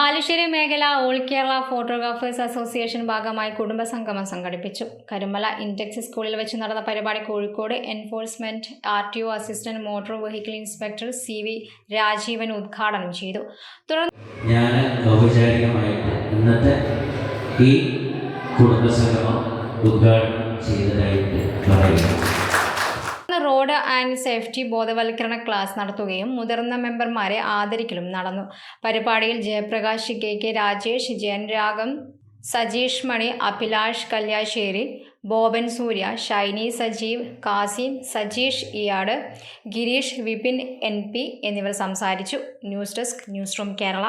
All Kerala photographers association ഭാഗമായി കുടുംബസംഗമം സംഘടിപ്പിച്ചു. Karumala Intex സ്കൂളിൽ വെച്ച് നടന്ന പരിപാടി Kozhikode enforcement R T O assistant motor vehicle inspector C V Rajeevan ഉദ്ഘാടനം ചെയ്തു. തുടർന്ന് ഞാൻ ഔപചാരികമായിട്ട് ഇന്നത്തെ ഈ കുടുംബസംഗമം ഉദ്ഘാടനം പറയുന്നു റോഡ് ആൻഡ് സേഫ്റ്റി ബോധവൽക്കരണ ക്ലാസ് നടത്തുകയും മുതിർന്ന മെമ്പർമാരെ ആദരിക്കലും നടന്നു. പരിപാടിയിൽ Jayaprakash K K Rajesh Jayan Ragam Sajeesh Mani Abhilash Kalliasseri Boban Surya Shiny Sajeev Kasim Sajeesh Iyad Gireesh Vipin N P എന്നിവർ സംസാരിച്ചു. News desk news room Kerala.